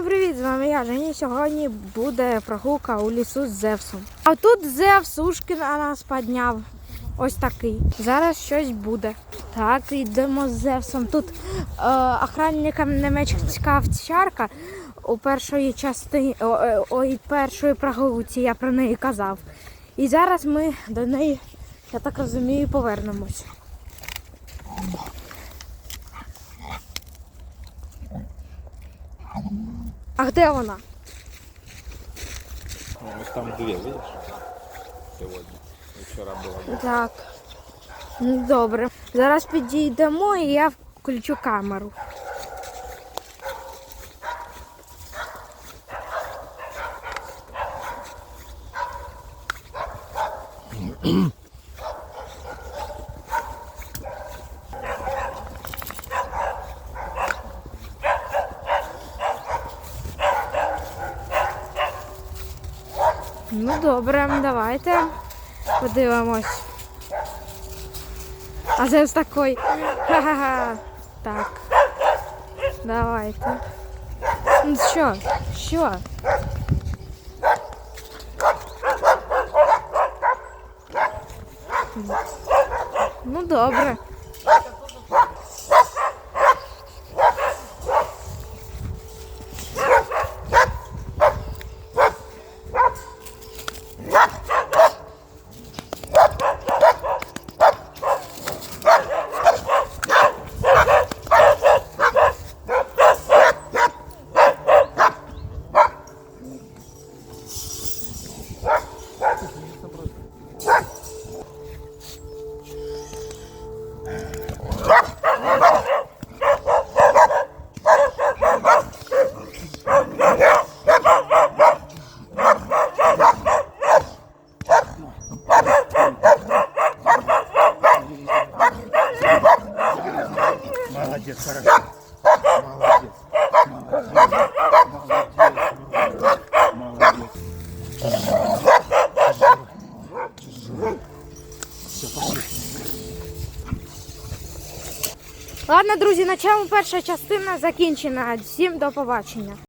Всім привіт! З вами я Женя. Сьогодні буде прогулка у лісу з Зевсом. А тут Зевс ушки на нас підняв. Ось такий. Зараз щось буде. Так, йдемо з Зевсом. Тут е, охранникам немецька овчарка у першої частині е, ой, першої прогулці я про неї казав. І зараз ми до неї, я так розумію, повернемось. А де вона? Ну, там две, видишь? Сегодня. И вчера было. Так. Ну, Добре. Зараз підійдемо і я включу камеру. Ну добре, давайте подивимось. А Зевс такой. Ха-ха-ха. Так. Давайте. Ну що? Що? Ну добре. Ah! Хорошо. Ладно, друзі, на чому перша частина закінчена. Всім до побачення.